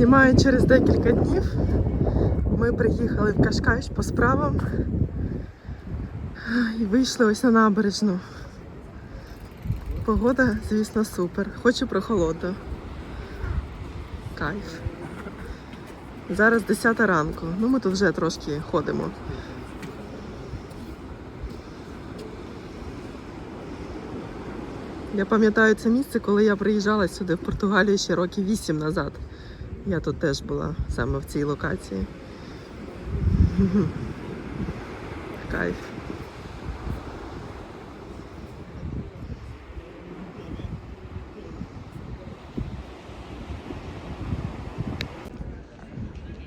Знімаю через декілька днів. Ми приїхали в Кашкайш по справам і вийшли ось на набережну. Погода, звісно, супер. Хочу прохолодно. Кайф. Зараз 10 ранку. Ну, ми тут вже трошки ходимо. Я пам'ятаю це місце, коли я приїжджала сюди в Португалію ще років 8 назад. Я тут теж була саме в цій локації. Кайф.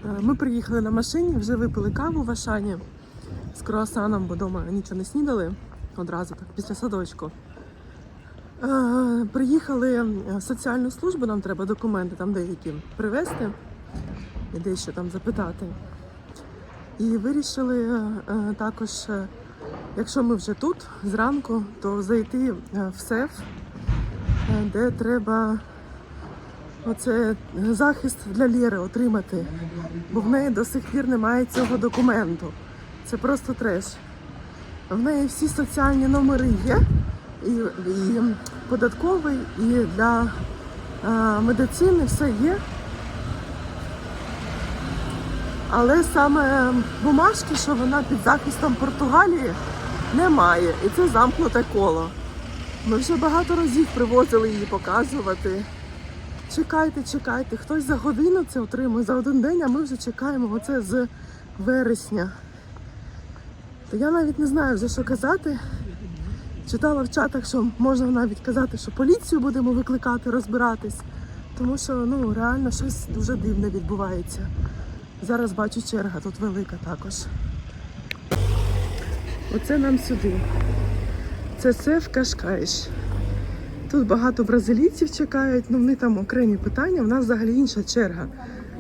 Е, Ми приїхали на машині, вже випили каву в Ашані з круасаном, бо вдома нічого не снідали одразу так, після садочку. Е, Приїхали в соціальну службу, нам треба документи там деякі привезти і дещо там запитати. І вирішили е, е, також, е, якщо ми вже тут зранку, то зайти е, в СЕФ, е, де треба оце захист для Лєри отримати, бо в неї до сих пір немає цього документу. Це просто треш. В неї всі соціальні номери є, і, і податковий, і для е, медицини все є. Але саме бумажки, що вона під захистом Португалії, немає. І це замкнуте коло. Ми вже багато разів привозили її показувати. Чекайте, чекайте, хтось за годину це отримує за один день, а ми вже чекаємо оце з вересня. То я навіть не знаю вже що казати. Читала в чатах, що можна навіть казати, що поліцію будемо викликати, розбиратись, тому що ну реально щось дуже дивне відбувається. Зараз бачу черга, тут велика також. Оце нам сюди. Це Сев Кашкайш. Тут багато бразилійців чекають, ну вони там окремі питання, в нас взагалі інша черга.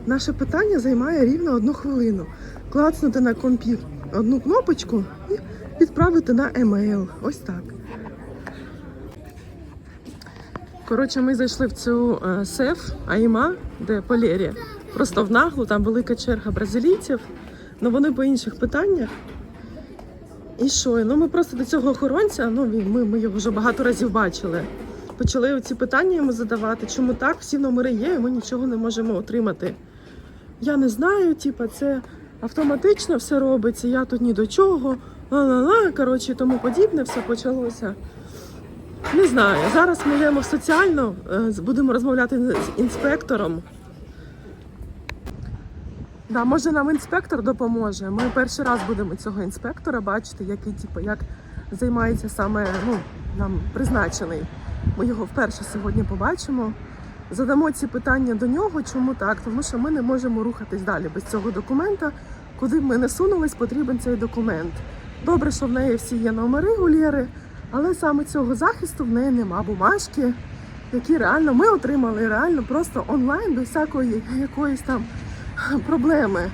Наше питання займає рівно одну хвилину. Клацнути на компі одну кнопочку і відправити на емейл. Ось так. Коротше, ми зайшли в цю е, сеф Айма, де Полерія. Просто в наглу, там велика черга бразилійців, але вони по інших питаннях. І що? Ну ми просто до цього охоронця, ну ми, ми його вже багато разів бачили. Почали ці питання йому задавати, чому так, всі номери є, і ми нічого не можемо отримати. Я не знаю, типа, це автоматично все робиться, я тут ні до чого, ла-ла-ла, коротше, тому подібне, все почалося. Не знаю. Зараз ми йдемо в соціальну, е, будемо розмовляти з інспектором. Да, може нам інспектор допоможе. Ми перший раз будемо цього інспектора бачити, який типу, як займається саме ну, нам призначений. Ми його вперше сьогодні побачимо. Задамо ці питання до нього. Чому так? Тому що ми не можемо рухатись далі без цього документа. Куди б ми не сунулись, потрібен цей документ. Добре, що в неї всі є номери у Лєри, але саме цього захисту в неї нема бумажки, які реально ми отримали реально просто онлайн без всякої якоїсь там проблеми.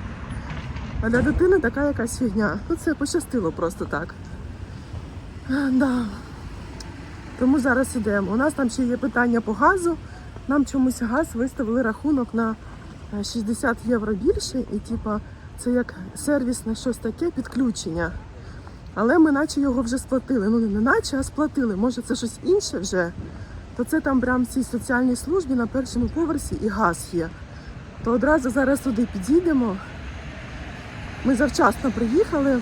А для дитини така якась фігня. Ну це пощастило просто так. Да. Тому зараз ідемо. У нас там ще є питання по газу. Нам чомусь газ виставили рахунок на е, 60 євро більше, і типа це як сервісне щось таке підключення. Але ми наче його вже сплатили. Ну не наче, а сплатили. Може це щось інше вже. То це там прям в цій соціальній службі на першому поверсі і газ є. То одразу зараз туди підійдемо. Ми завчасно приїхали.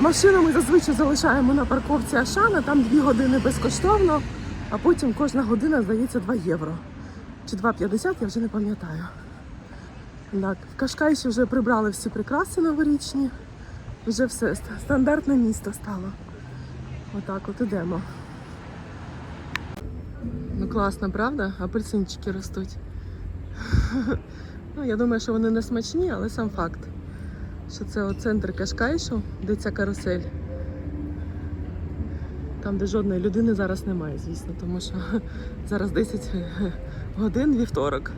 Машину ми зазвичай залишаємо на парковці Ашана, там 2 години безкоштовно, а потім кожна година здається 2 євро. Чи 2,50, я вже не пам'ятаю. Так, в Кашкайші вже прибрали всі прикраси новорічні. Вже все, стандартне місто стало. Отак от ідемо. Ну класно, правда? Апельсинчики ростуть. Ну, я думаю, що вони не смачні, але сам факт, що це от центр Кашкайшу, де ця карусель. Там, де жодної людини зараз немає, звісно, тому що зараз 10 годин вівторок.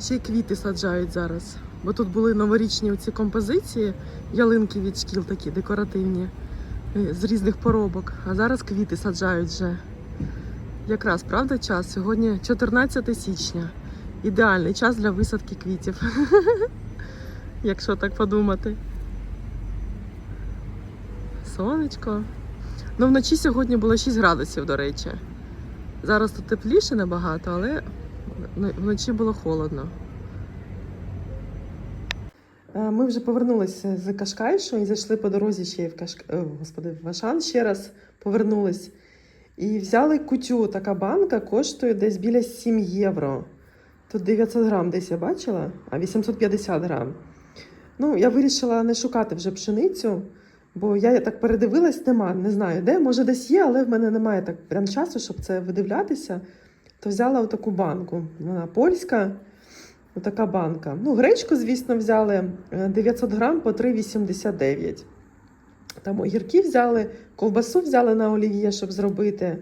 Ще й квіти саджають зараз. Бо тут були новорічні оці композиції, ялинки від шкіл такі декоративні, е, з різних поробок. А зараз квіти саджають вже. Якраз правда час. Сьогодні 14 січня. Ідеальний час для висадки квітів. Якщо так подумати. Сонечко. Ну, вночі сьогодні було 6 градусів, до речі. Зараз тут тепліше набагато, але вночі було холодно. Е, Ми вже повернулися з Кашкайшу і зайшли по дорозі ще в Кашк... е, Господи, в Ашан ще раз повернулись. І взяли кутю. Така банка коштує десь біля 7 євро. Тут 900 грам десь я бачила, а 850 грам. Ну, я вирішила не шукати вже пшеницю, бо я так передивилась, нема, не знаю де. Може, десь є, але в мене немає так прям часу, щоб це видивлятися. То взяла отаку банку. Вона польська. Отака банка. Ну, гречку, звісно, взяли е, 900 грам по 3,89. Там огірки взяли, ковбасу взяли на олів'є, щоб зробити.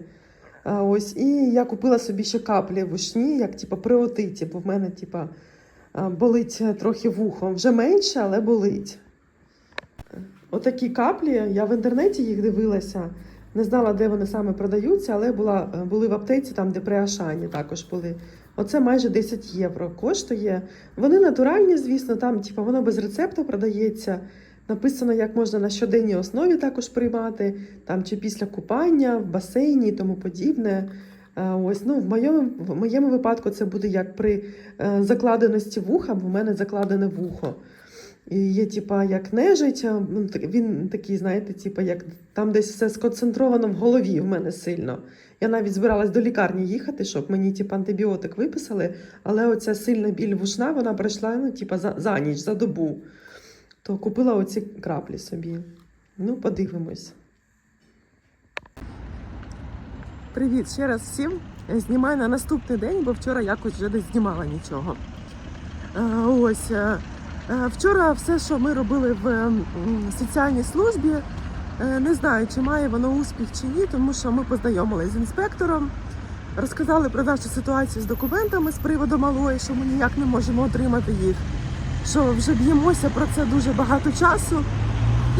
А, ось, і я купила собі ще каплі вушні, як типу, при отиті, бо в мене типу, болить трохи вухо. Вже менше, але болить. Отакі каплі, я в інтернеті їх дивилася. Не знала, де вони саме продаються, але була, е, були в аптеці, там, де при Ашані також були. Оце майже 10 євро коштує. Вони натуральні, звісно, там, типу, воно без рецепту продається. Написано, як можна на щоденній основі також приймати, там чи після купання, в басейні і тому подібне. Е, Ось, ну, в моєму, в моєму випадку це буде як при е, закладеності вуха, бо в мене закладене вухо. І є, типа, як нежить, так- він такий, знаєте, типа, як там десь все сконцентровано в голові в мене сильно. Я навіть збиралась до лікарні їхати, щоб мені типа, антибіотик виписали, але оця сильна біль вушна, вона пройшла ну, типа, за, за ніч, за добу. То купила оці краплі собі. Ну, подивимось. Привіт ще раз всім. Знімаю на наступний день, бо вчора якось вже не знімала нічого. Е, Ось. е, е, Вчора все, що ми робили в соціальній службі, е, не знаю, чи має воно успіх чи ні, тому що ми познайомилися з інспектором, розказали про нашу ситуацію з документами з приводу малої, що ми ніяк не можемо отримати їх. Що вже б'ємося про це дуже багато часу.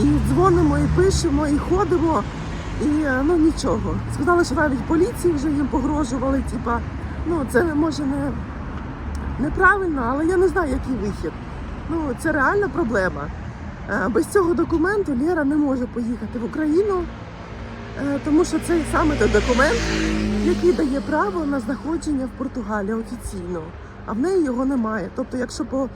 І дзвонимо, і пишемо, і ходимо. І е, ну нічого. Сказали, що навіть поліції вже їм погрожували. Типа, ну це може не неправильно, але я не знаю, який вихід. Ну це реальна проблема. Е, Без цього документу Лера не може поїхати в Україну, е, тому що це саме той документ, який дає право на знаходження в Португалії офіційно, а в неї його немає. Тобто, якщо по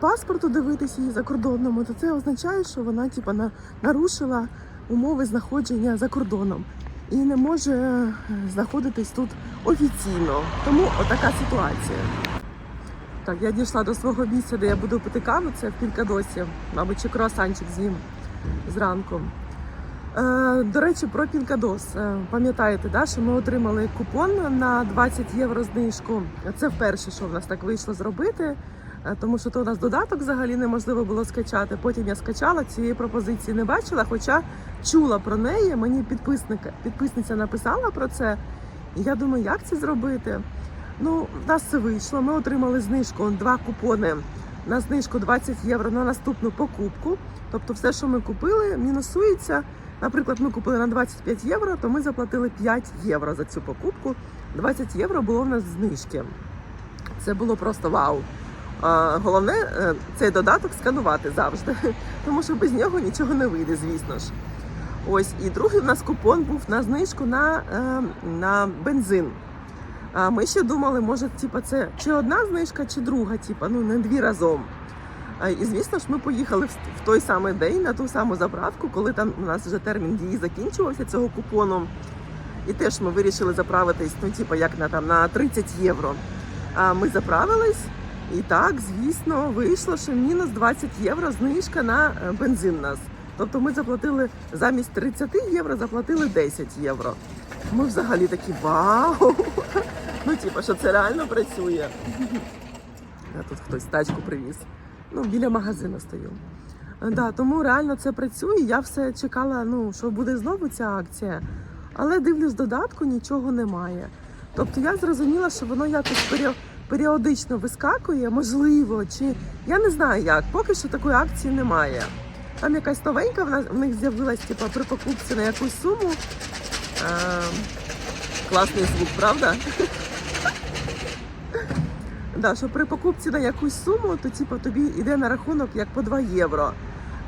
паспорту дивитися її закордонному, то це означає, що вона типа на, нарушила умови знаходження за кордоном і не може е, знаходитись тут офіційно. Тому отака ситуація. Так, я дійшла до свого місця, де я буду пити каву. Це в Пінкадосі, мабуть, чи круасанчик з'їм зранку. Е, до речі, про Пінкадос. Е, пам'ятаєте, да, що ми отримали купон на 20 євро знижку. Це вперше, що в нас так вийшло зробити, е, тому що то у нас додаток взагалі неможливо було скачати. Потім я скачала цієї пропозиції, не бачила, хоча чула про неї. Мені підписника, підписниця написала про це. І я думаю, як це зробити? Ну, в нас це вийшло. Ми отримали знижку, два купони на знижку 20 євро на наступну покупку. Тобто, все, що ми купили, мінусується. Наприклад, ми купили на 25 євро, то ми заплатили 5 євро за цю покупку. 20 євро було в нас знижки. Це було просто вау. Головне е, цей додаток сканувати завжди, тому що без нього нічого не вийде, звісно ж. Ось і другий в нас купон був на знижку на, е, на бензин. А ми ще думали, може, типа, це чи одна знижка, чи друга, типа, ну не дві разом. І звісно ж, ми поїхали в той самий день на ту саму заправку, коли там у нас вже термін дії закінчувався цього купону. І теж ми вирішили заправитись, ну, типа, як на там на 30 євро. А ми заправились, і так, звісно, вийшло, що мінус 20 євро знижка на е, бензин нас. Тобто ми заплатили замість 30 євро, заплатили 10 євро. Ми взагалі такі вау! Ну, типа, що це реально працює. А тут хтось тачку привіз. Ну, біля магазину стою. Да, тому реально це працює. Я все чекала, ну, що буде знову ця акція. Але дивлюсь, додатку нічого немає. Тобто я зрозуміла, що воно якось періодично вискакує, можливо, чи я не знаю як. Поки що такої акції немає. Там якась новенька в нас в них з'явилась, типу, при покупці на якусь суму. Класний звук, правда? Да, що при покупці на якусь суму, то типу, тобі йде на рахунок як по 2 євро.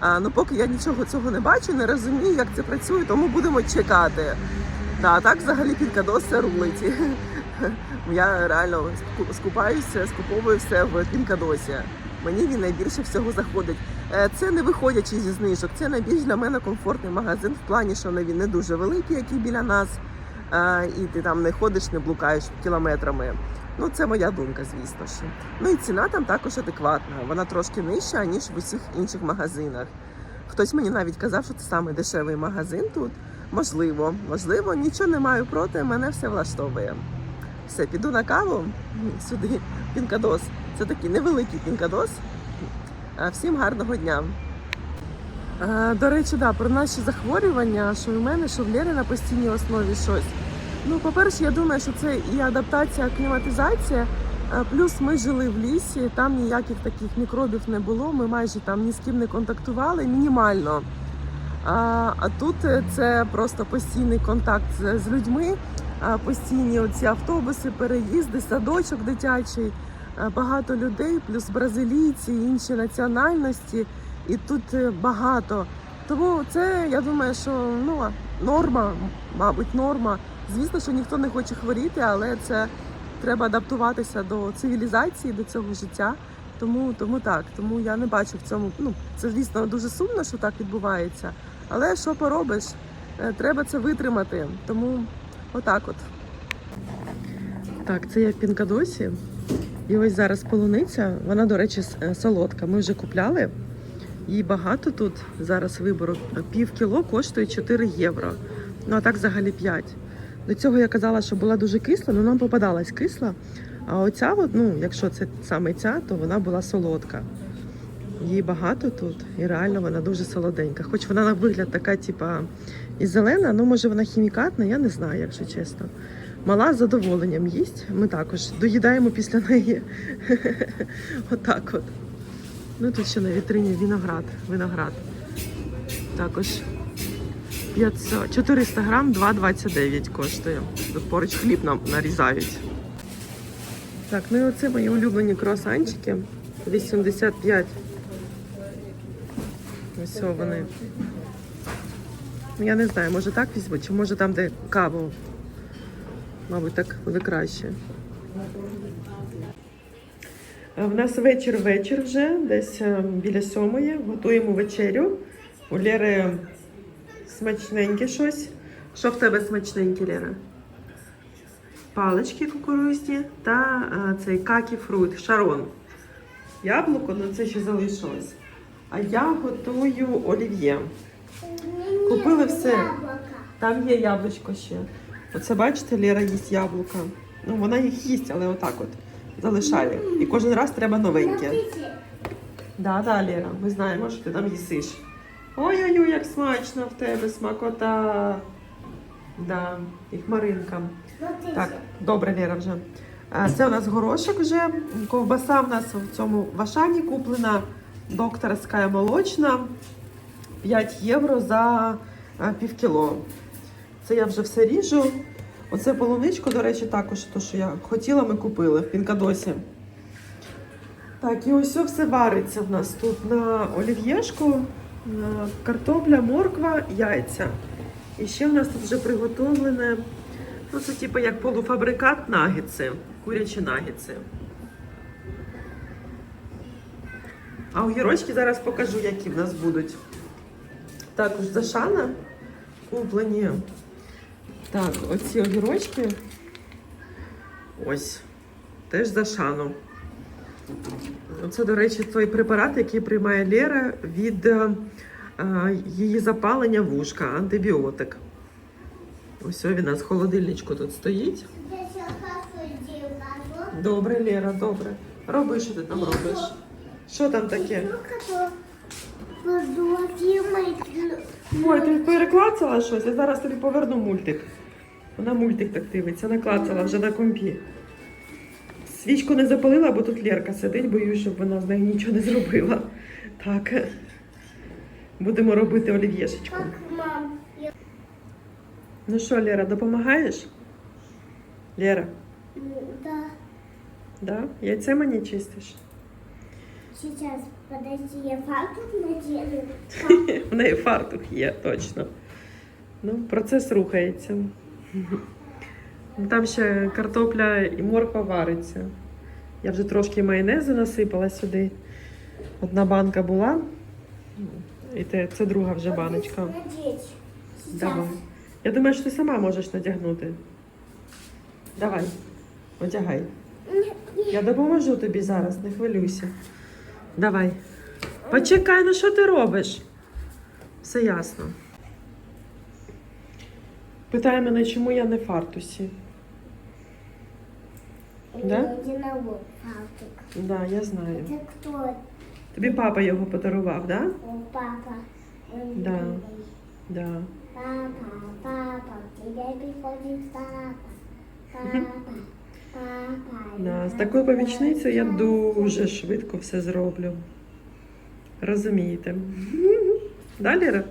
А, ну поки я нічого цього не бачу, не розумію, як це працює, тому будемо чекати. Да, так взагалі Пінкадос це рулить. Я реально скупаюся, скуповую все в Пінкадосі. Мені він найбільше всього заходить. Е, Це не виходячи зі знижок. Це найбільш для мене комфортний магазин в плані, що він не дуже великий, який біля нас. е, І ти там не ходиш, не блукаєш кілометрами. Ну, це моя думка, звісно ж. Ну і ціна там також адекватна. Вона трошки нижча, ніж в усіх інших магазинах. Хтось мені навіть казав, що це саме дешевий магазин тут. Можливо, можливо, нічого не маю проти, мене все влаштовує. Все, піду на каву сюди. Пінкадос. Це такий невеликий пінкадос. А, Всім гарного дня. Е, До речі, да, про наші захворювання, що в мене, що в Лєри на постійній основі щось. Ну, по-перше, я думаю, що це і адаптація, акліматизація. Е, Плюс ми жили в лісі, там ніяких таких мікробів не було. Ми майже там ні з ким не контактували, мінімально. А, а тут е, це просто постійний контакт з, з людьми, постійні оці автобуси, переїзди, садочок дитячий, багато людей, плюс бразилійці, інші національності, і тут е, багато. Тому це я думаю, що ну норма, мабуть, норма. Звісно, що ніхто не хоче хворіти, але це треба адаптуватися до цивілізації, до цього життя. Тому, тому так, тому я не бачу в цьому. Ну це звісно дуже сумно, що так відбувається. Але що поробиш? Е, Треба це витримати. Тому отак от. Так, це я в Пінкадосі. І ось зараз полуниця. Вона, до речі, е, солодка. Ми вже купляли. Її багато тут. Зараз вибору. Пів кіло коштує 4 євро. Ну а так взагалі 5. До цього я казала, що була дуже кисла, але нам попадалась кисла. А оця, ну, якщо це саме ця, то вона була солодка. Її багато тут, і реально вона дуже солоденька. Хоч вона на вигляд така, типа, і зелена, ну може вона хімікатна, я не знаю, якщо чесно. Мала з задоволенням їсть. Ми також доїдаємо після неї. Отак от. Ну тут ще на вітрині виноград. виноград. Також 500, 400 грам 2,29 коштує. Тут поруч хліб нам нарізають. Так, ну і оце мої улюблені круасанчики. 85. Ось вони. Я не знаю, може так візьму, чи може там, де каву. Мабуть, так буде краще. Е, В нас вечір вечір вже, десь е, біля сьомої. Готуємо вечерю. У Лєри смачненьке щось. Що в тебе смачненьке, Лєра? Палички кукурузні та е, цей какі фрут, шарон. Яблуко, ну це ще залишилось. А я готую олів'є. Купили все. Там є яблучко ще. Оце бачите, Лера їсть яблука. Ну, вона їх їсть, але отак от залишає. І кожен раз треба новеньке. Да, да, Лера, ми знаємо, що ти там їсиш. Ой-ой-ой, як смачно в тебе, смакота. Да, і хмаринка. Так, добре, Лера вже. Це у нас горошок вже. Ковбаса в нас в цьому Вашані куплена докторська молочна. 5 євро за півкіло. Це я вже все ріжу. Оце полуничку, до речі, також то, що я хотіла, ми купили в Пінкадосі. Так, і ось все вариться в нас тут на олів'єшку, картопля, морква, яйця. І ще в нас тут вже приготовлене, ну це типу як полуфабрикат нагетси, курячі нагетси. А огірочки зараз покажу, які в нас будуть. Також зашана куплені. Так, оці огірочки. Ось. Теж зашану. Це, до речі, той препарат, який приймає Лера від е, е, її запалення вушка, антибіотик. Ось він у нас в холодильничку тут стоїть. Добре, Лера, добре. Роби, що ти там робиш. Що там таке? Ой, ти переклацала щось, я зараз тобі поверну мультик. Вона мультик так дивиться, наклацала вже на компі. Свічку не запалила, бо тут Лерка сидить, боюсь, щоб вона з нею нічого не зробила. Так. Будемо робити олів'єшечку. Ну що, Лера, допомагаєш? Лера, Да. да? Яйце мені чистиш? Сейчас, подожди, я фартук надену. В неї фартух є, точно. Ну, процес рухається. Ну, Там ще картопля і морква вариться. Я вже трошки майонезу насипала сюди. Одна банка була. І те, це друга вже баночка. Давай. Я думаю, що ти сама можеш надягнути. Давай, одягай. Я допоможу тобі зараз, не хвилюйся. Давай. Почекай, ну що ти робиш? Все ясно. Питає мене, чому я не в фартусі. Да? Единорог фартук. Да, я знаю. Это кто? Тобі папа його подарував, да? О, папа. Да. Да. Папа, папа, к тебе приходит папа. Папа, папа. Да. З такою помічницею я дуже швидко все зроблю. Розумієте? Да, Ліра?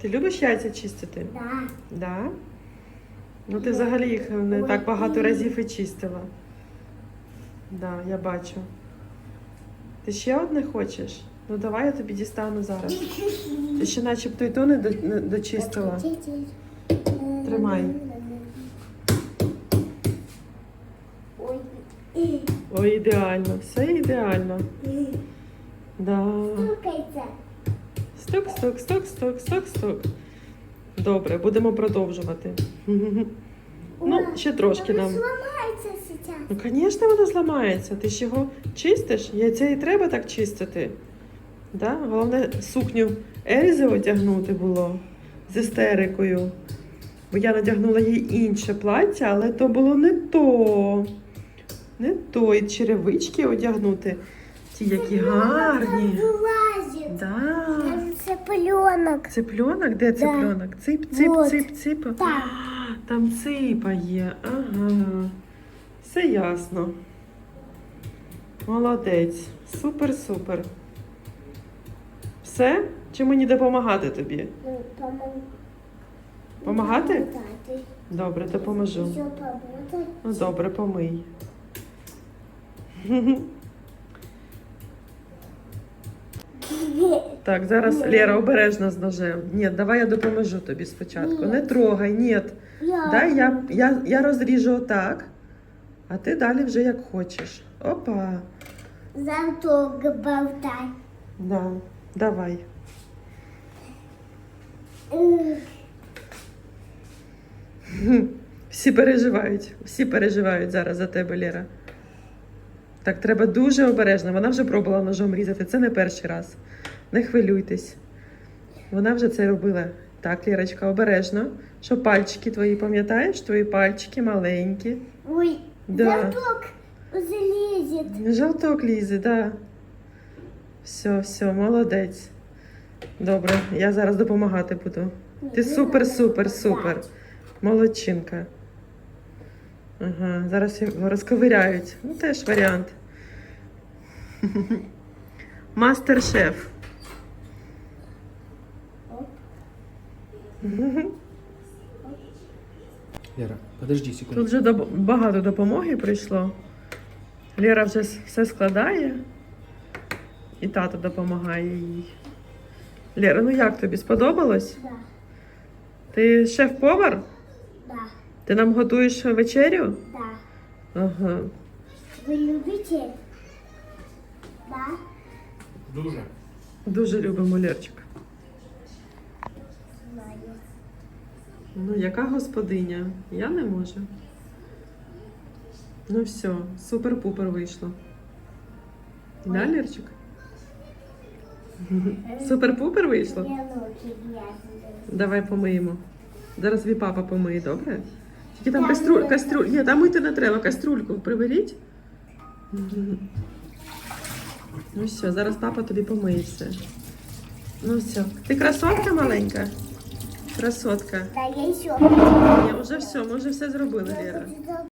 Ти любиш яйця чистити? Да. Да? Ну ти взагалі їх не так багато разів і чистила. Да, я бачу. Ти ще одне хочеш? Ну давай я тобі дістану зараз. Ти ще начебто і то не, дочистила. Тримай. Ой. Ідеально, все ідеально. Да. Стукайте. Стук, стук, стук, стук, стук, стук. Добре, будемо продовжувати. Ну, ще трошки нам. сломається зараз. Ну, звісно, воно зламається. Ти ж його чистиш? Яйце і треба так чистити. Да? Головне, сукню Ельзи одягнути було з істерикою. Бо я надягнула їй інше плаття, але то було не то. Не то. І черевички одягнути. Ті, які гарні. Да. Це пельонок. Цыпленок? Де цыпленок? Цип, цип, Вот. цип, цип. Там. А, Там ципа є. Ага. Все ясно. Молодець. Супер, супер. Все? Чи мені допомагати тобі? Ну, Помагати? Добре, допоможу. Ну добре, помий. Так, зараз Лера обережно з ножем. Ні, давай я допоможу тобі спочатку. Не трогай, ні. Дай я, я, я розріжу отак, а ти далі вже як хочеш. Опа. Зато болтай. Да. Давай. Всі переживають. Всі переживають зараз за тебе, Лера. Так, треба дуже обережно. Вона вже пробувала ножом різати. Це не перший раз. Не хвилюйтесь. Вона вже це робила. Так, Лірочка, обережно. Що пальчики твої, пам'ятаєш? Твої пальчики маленькі. Ой, Да. зато залезет. Жовток лізе, да. Все, все, молодець. Добре, я зараз допомагати буду. Ти супер, супер, супер. Молодчинка. Ага, зараз його розковиряють. Ну, теж варіант. Мастер-шеф. Лера, подожди секунду. Тут вже багато допомоги прийшло. Лера вже все складає. І тато допомагає їй. Лера, ну як тобі сподобалось? Да, Ти шеф-повар? да, Ти нам готуєш вечерю? да. Ага. Вы любите? Дуже. Дуже любимо Лерчик. Знаю. Ну, яка господиня? Я не можу. Ну все, супер-пупер вийшло. Да, Лерчик? Супер-пупер вийшло? Я руки грязные. Давай помиємо. Зараз твій папа помиє, добре? Тільки там каструль, каструль. Ні, там мити не треба, каструльку приберіть. Ну все, зараз папа тобі помиє все. Ну все. Ти красотка маленька? Красотка. Да, я еще. Ні, вже все, ми вже все зробили, хочу